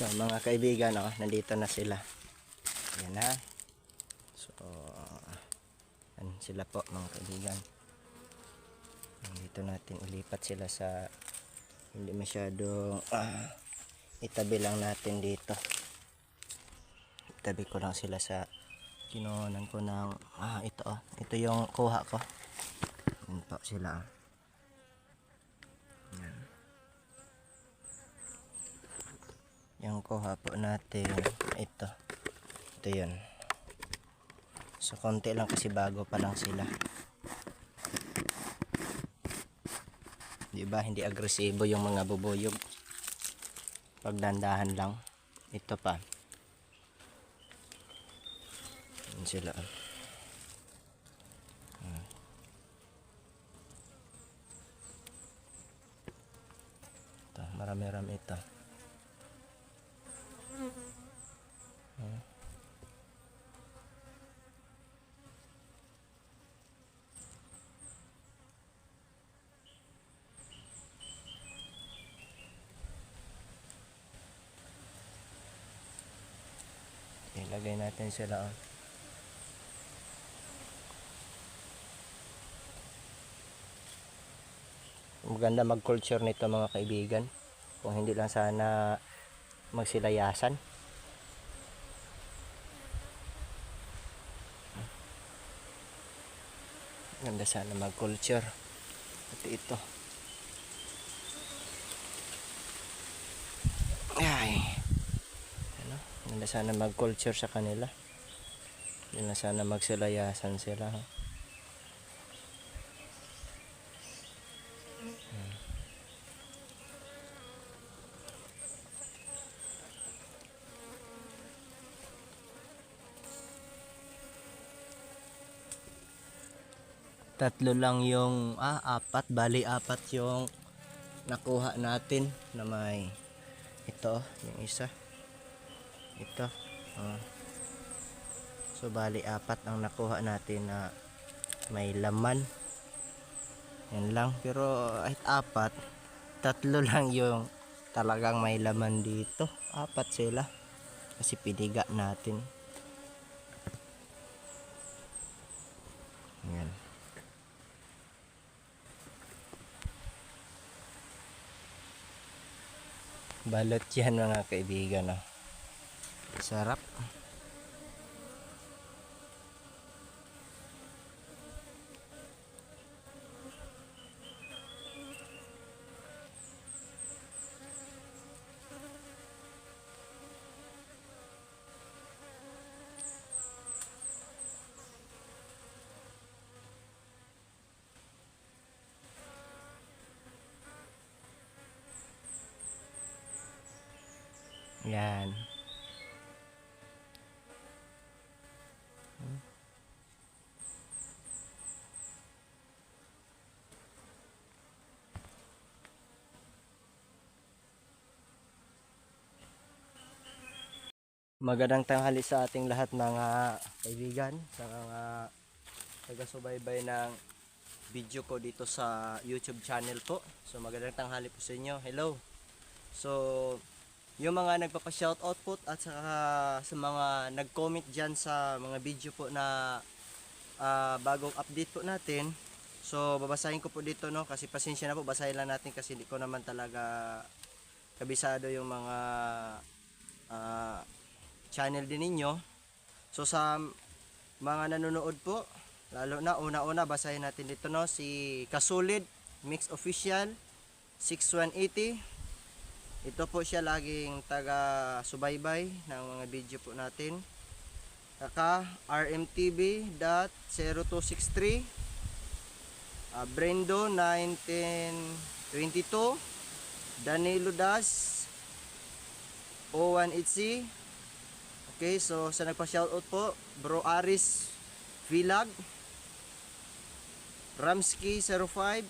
So, mga kaibigan, oh, nandito na sila. Ayan na. So, yan sila po, mga kaibigan. Dito natin ilipat sila sa hindi masyadong ah, itabi lang natin dito. Itabi ko lang sila sa kinunan ko ng ah, ito oh. Ito yung kuha ko. Yan po sila. oh. Yan. Yung kuha po natin ito. Ito yun. So konti lang kasi bago pa lang sila. 'Di ba Hindi agresibo yung mga bubuyog. Pagdandahan lang. Ito pa. Yan sila. Hmm. Ito, marami-rami ito. Hmm. Ilagay natin sila. oh. Maganda mag-culture nito mga kaibigan. Kung hindi lang sana magsilayasan. Ganda sana mag-culture. At ito. Ay. Ano? Ganda sana mag-culture sa kanila. Na sana magsilayasan sila. Ha? Tatlo lang yung ah apat. Bali apat yung nakuha natin na may ito yung isa. Ito ah. so bali apat ang nakuha natin na may laman. Yan lang. Pero kahit apat tatlo lang yung talagang may laman dito. Apat sila. Kasi piniga natin yan Balot yan mga kaibigan. Oh. Sarap. Yan. Magandang tanghali sa ating lahat mga kaibigan, sa mga taga-subaybay ng video ko dito sa YouTube channel po. So magandang tanghali po sa inyo. Hello. So yung mga nagpapa-shoutout po at saka sa mga nag-comment diyan sa mga video po na ah, bagong update po natin. So babasahin ko po dito no kasi pasensya na po basahin lang natin kasi hindi ko naman talaga kabisado yung mga ah, channel din ninyo. So sa mga nanonood po, lalo na una-una basahin natin dito no si Kasulid Mix Official 6180. Ito po siya laging taga subaybay ng mga video po natin. Kaka rmtv.0263 uh, Brendo 1922 Danilo Das 0180 Okay, so sa nagpa-shoutout po, Bro Aris Vlog, Ramsky 05,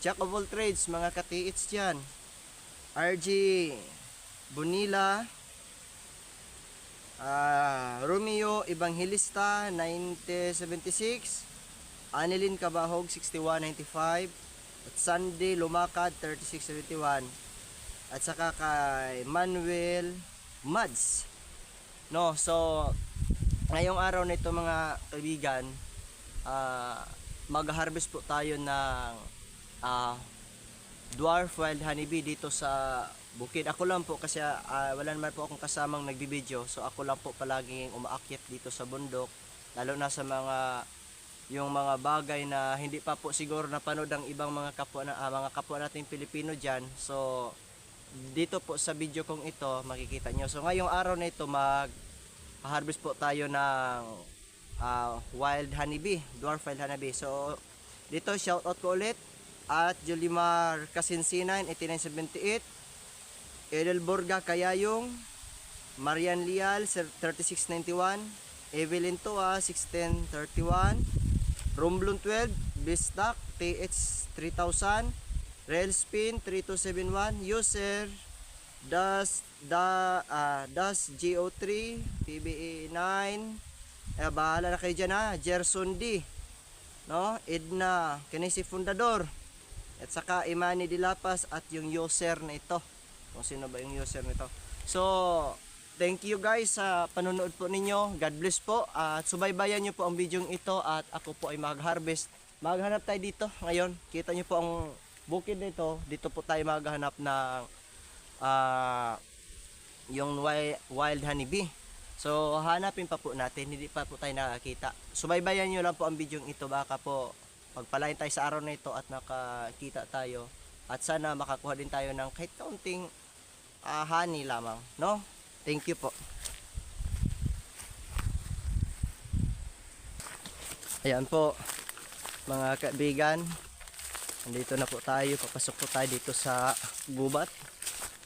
Jack of all trades, mga katiits dyan. RG Bonilla, ah, Romeo Evangelista 9076, Anilin Cabahog 6195, at Sunday Lumakad 3671. At saka kay Manuel Mads. No, so ngayong araw nito mga kaibigan, ah mag-harvest po tayo ng ah dwarf wild honeybee dito sa bukid. Ako lang po kasi ah, wala naman po akong kasamang nagbibideo. So ako lang po palaging umaakyat dito sa bundok. Lalo na sa mga yung mga bagay na hindi pa po siguro napanood ng ibang mga kapwa na ah, mga kapwa nating Pilipino diyan. So dito po sa video kong ito makikita nyo. So ngayong araw na ito mag harvest po tayo ng ah, wild honeybee, dwarf wild honeybee. So dito shout out ko ulit at Jolimar Kasinsinan 8978 Edelborga Kayayong Marian Lial 3691 Evelyn Toa 1631 Romblon 12 Bistak TH 3000 Railspin 3271 User Das da ah, Das GO3 PBE 9 eh, bahala na kayo dyan ha? Gerson D no? Edna kini si fundador at saka Imani Dilapas at yung user na ito. Kung sino ba yung user nito. So thank you guys sa panonood po ninyo. God bless po. At subaybayan nyo po ang video ito at ako po ay mag-harvest. Maghanap tayo dito ngayon. Kita nyo po ang bukid nito dito po tayo maghanap ng ah yung wi- wild honeybee. So hanapin pa po natin. Hindi pa po tayo nakakita. Subaybayan nyo lang po ang video ito. Baka po pagpalain tayo sa araw na ito at nakakita tayo at sana makakuha din tayo ng kahit kaunting ah, honey lamang no? Thank you po. Ayan po mga kaibigan. Nandito na po tayo papasok po tayo dito sa gubat.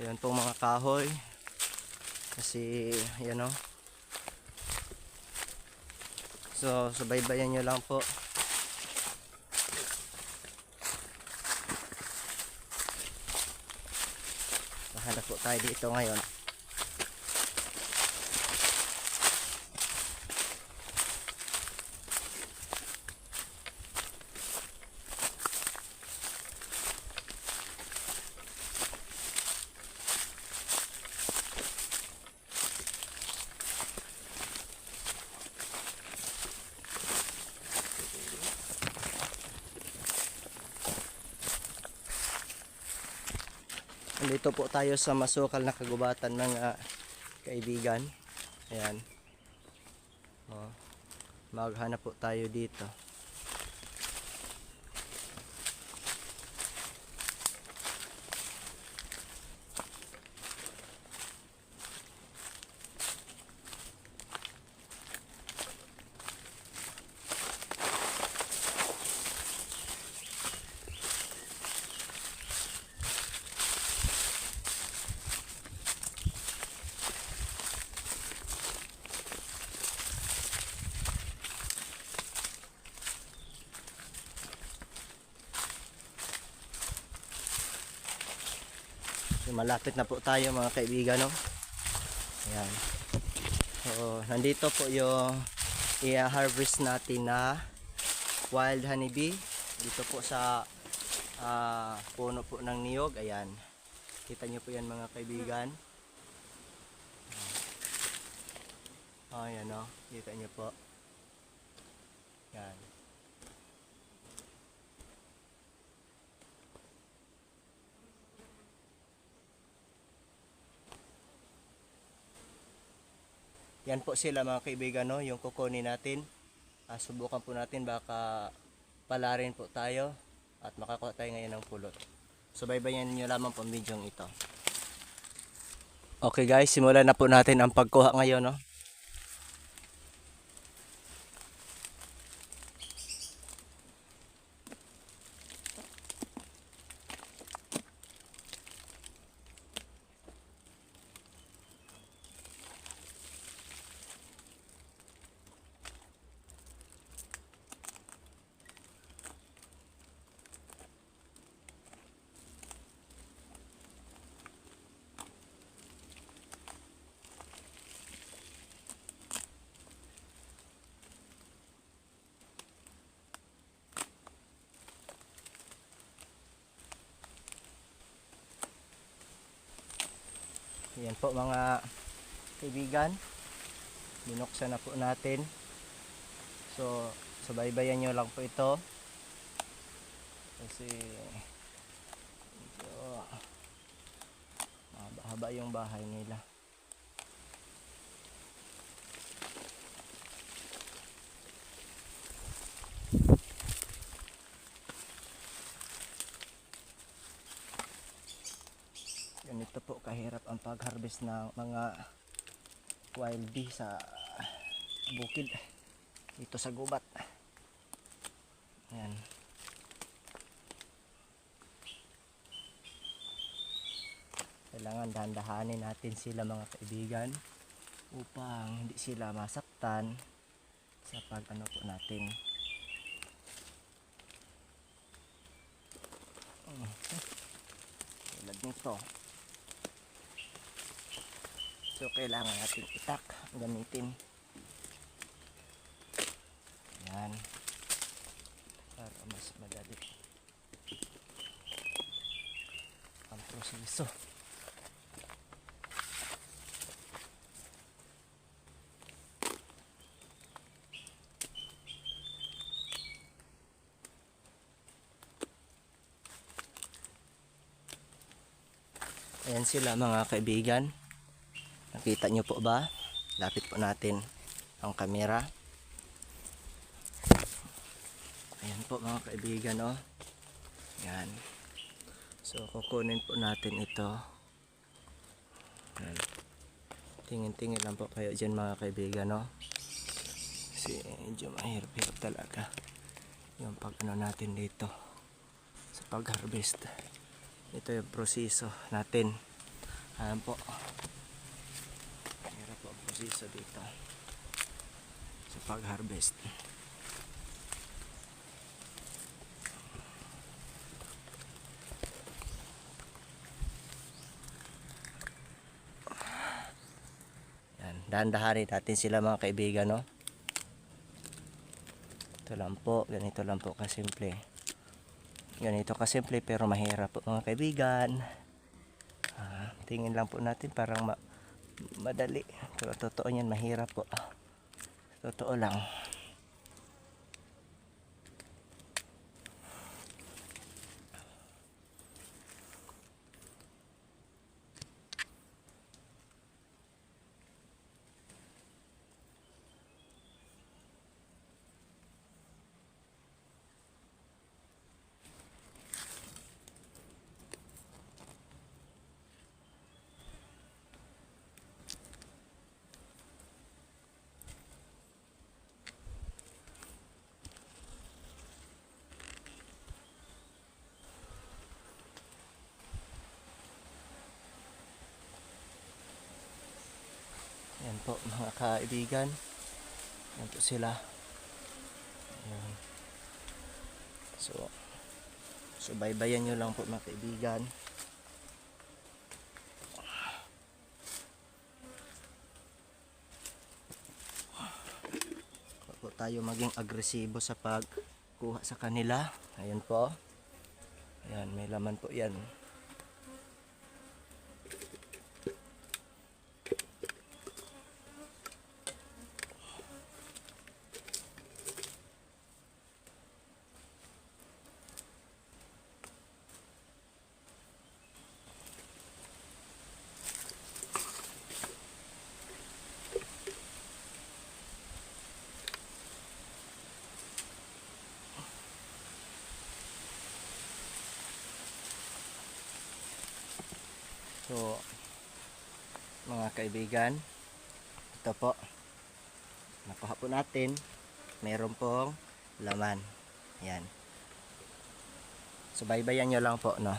Ayan po mga kahoy. Kasi ayan o so subaybayan nyo lang po Mahanap po tayo dito ngayon. Nandito po tayo sa masukal na kagubatan ng ah, kaibigan. Ayan. Oh. Maghanap po tayo dito. Malapit na po tayo mga kaibigan no. Ayan. So, nandito po yung i-harvest natin na wild honeybee dito po sa ah, puno po ng niyog. Ayan. Kita niyo po yan mga kaibigan. Ayan no. Kita niyo po. Yan. Yan po sila mga kaibigan, no? yung kukunin natin. Ah, subukan po natin baka pala rin po tayo at makakuha tayo ngayon ng pulot. Subaybayan nyo lamang po ang ito. Okay guys, simulan na po natin ang pagkuha ngayon. No? Yan po mga kaibigan. Binuksan na po natin. So, subaybayan nyo lang po ito. Kasi medyo mahaba-haba yung bahay nila. ganito po kahirap ang pag-harvest ng mga wild bee sa bukid. Dito sa gubat. Yan kailangan dahan-dahanin natin sila mga kaibigan upang hindi sila masaktan sa pag ano po natin. Okay. tulad nito So kailangan natin itak gamitin. Yan. Para mas madali. Ang proseso. Ayan sila mga kaibigan. Nakita nyo po ba? Lapit po natin ang kamera. Ayan po mga kaibigan, oh. Yan. So, kukunin po natin ito. Yan. Tingin-tingin lang po kayo dyan mga kaibigan, oh. Kasi medyo mahirap-hirap talaga yung pag ano natin dito sa pag-harvest. Ito yung proseso natin. Ayan po proseso dito. Sa pag-harvest. Yan dahan-dahanin natin sila mga kaibigan no? Ito lang po ganito lang po kasimple. Ganito kasimple pero mahirap po mga kaibigan. Ah, tingin lang po natin parang ma madali. Pero totoo niyan, mahirap po. Totoo lang. Po mga kaibigan. Yan po sila. Yan. So, subaybayan nyo lang po mga kaibigan. Po tayo maging agresibo sa pagkuha sa kanila. Ayan po. Ayan, may laman po yan. So, mga kaibigan, ito po. Nakuha po natin. Meron pong laman. Yan. So, baybayan nyo lang po, no?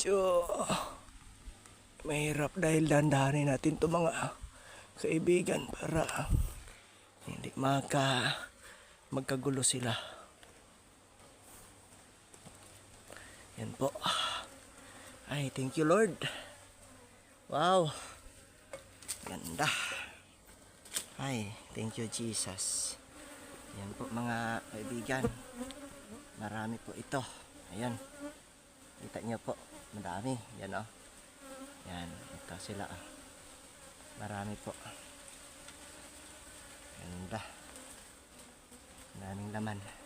Medyo mahirap dahil dandahanin natin to mga kaibigan para hindi maka magkagulo sila. Yan po. Ay, thank you Lord. Wow. Ganda. Ay, thank you Jesus. Yan po mga kaibigan. Marami po ito. Ayan. Kita niyo po. Madami. Yan oh. Yan. Ito sila ah. Marami po. Ganda. Daming laman.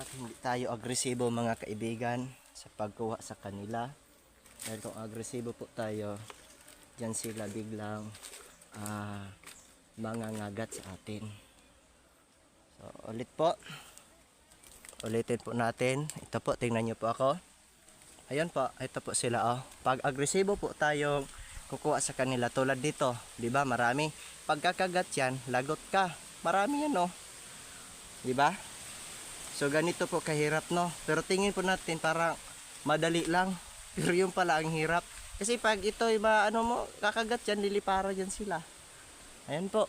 Dapat hindi tayo agresibo mga kaibigan sa pagkuha sa kanila. Dahil kung agresibo po tayo, dyan sila biglang ah, mangangagat sa atin. So, ulit po. Ulitin po natin. Ito po, tingnan nyo po ako. Ayan po, ito po sila oh. Pag agresibo po tayong kukuha sa kanila tulad dito, 'di ba? Marami. Pagkakagat 'yan, lagot ka. Marami 'yan oh. 'Di ba? So ganito po kahirap no. Pero tingin po natin parang madali lang. Pero yung pala ang hirap. Kasi pag ito iba ano mo, kakagat yan, lilipara dyan sila. Ayan po.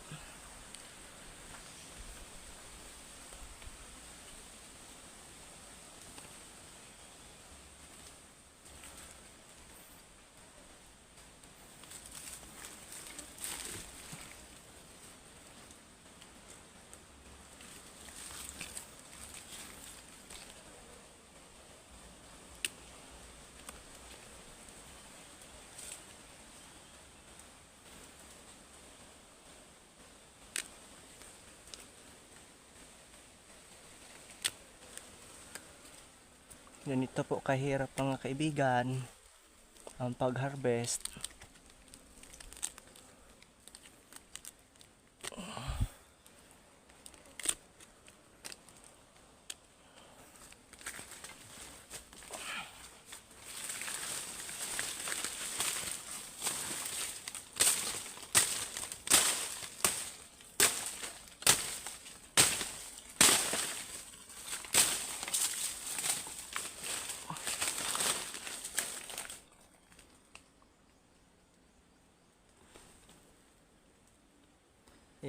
Ganito po kahirap mga kaibigan ang pag-harvest.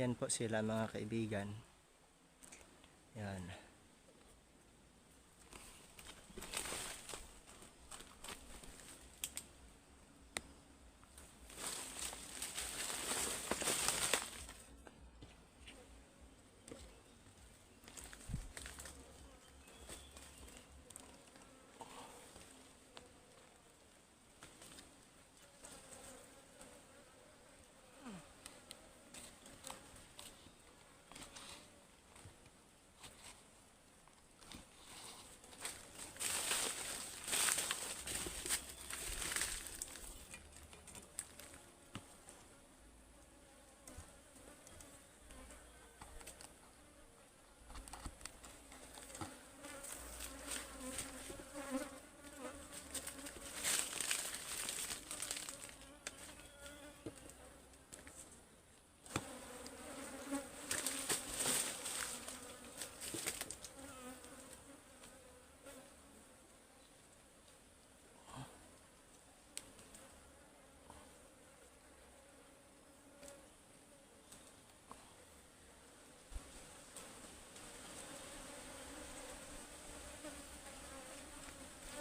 Yan po sila mga kaibigan. Yan.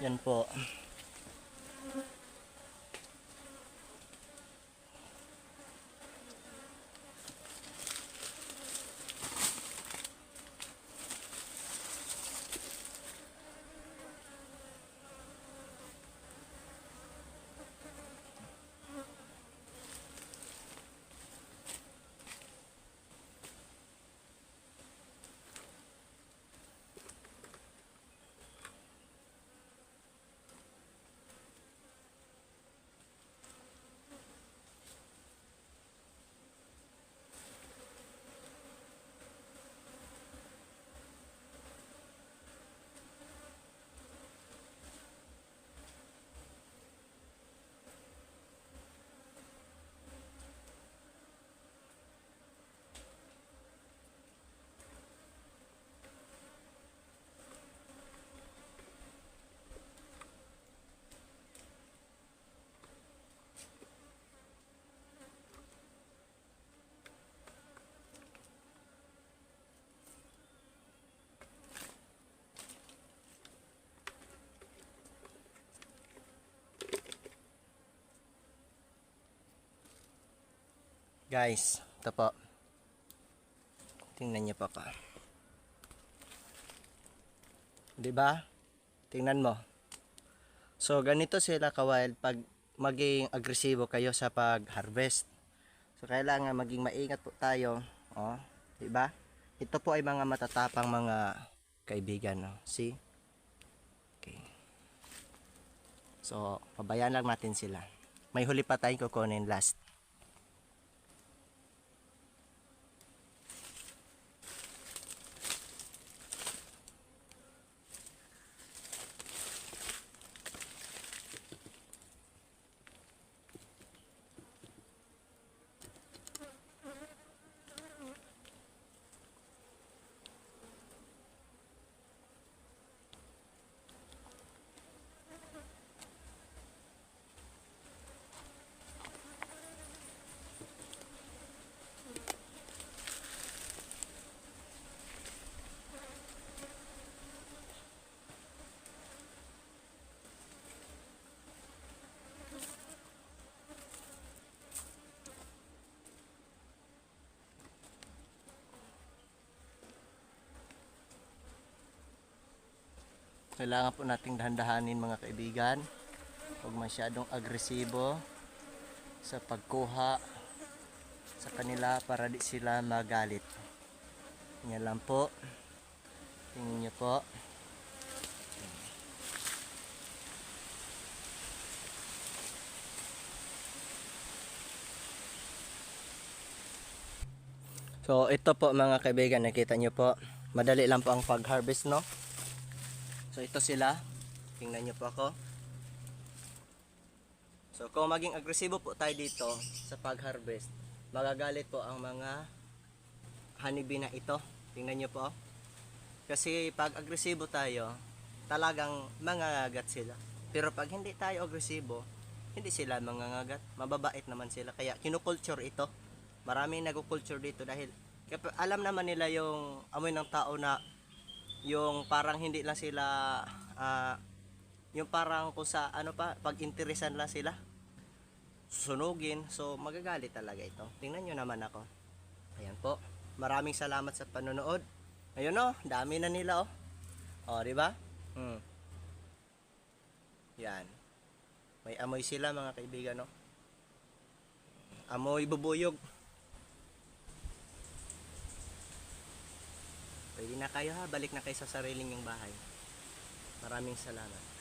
Yan po. Guys, ito po. Tingnan niyo po ka. 'Di ba? Tingnan mo. So ganito sila kawild pag maging agresibo kayo sa pag-harvest. So kailangan maging maingat po tayo, oh, 'di ba? Ito po ay mga matatapang mga kaibigan, no. See? Okay. So, pabayaan lang natin sila. May huli pa tayong kukunin last. Kailangan po nating dahan-dahanin mga kaibigan. Huwag masyadong agresibo sa pagkuha sa kanila para di sila magalit. Yan lang po. Tingnan niyo po. So ito po mga kaibigan, nakita niyo po. Madali lang po ang pag-harvest no. So ito sila. Tingnan niyo po ako. So kung maging agresibo po tayo dito sa pag-harvest, magagalit po ang mga honeybee na ito. Tingnan niyo po. Kasi pag agresibo tayo, talagang mangangagat sila. Pero pag hindi tayo agresibo, hindi sila mangangagat. Mababait naman sila. Kaya kinukulture ito. Maraming nagkukulture dito dahil alam naman nila yung amoy ng tao na yung parang hindi lang sila ah, yung parang kung sa ano pa pag interesan lang sila. Sunugin. So magagalit talaga ito. Tingnan nyo naman ako. Ayan po. Maraming salamat sa panonood. Ayun oh. Dami na nila oh. Oh di ba? Hmm. yan. May amoy sila mga kaibigan oh. Amoy bubuyog Pwede na kayo ha, balik na kayo sa sariling yung bahay. Maraming salamat.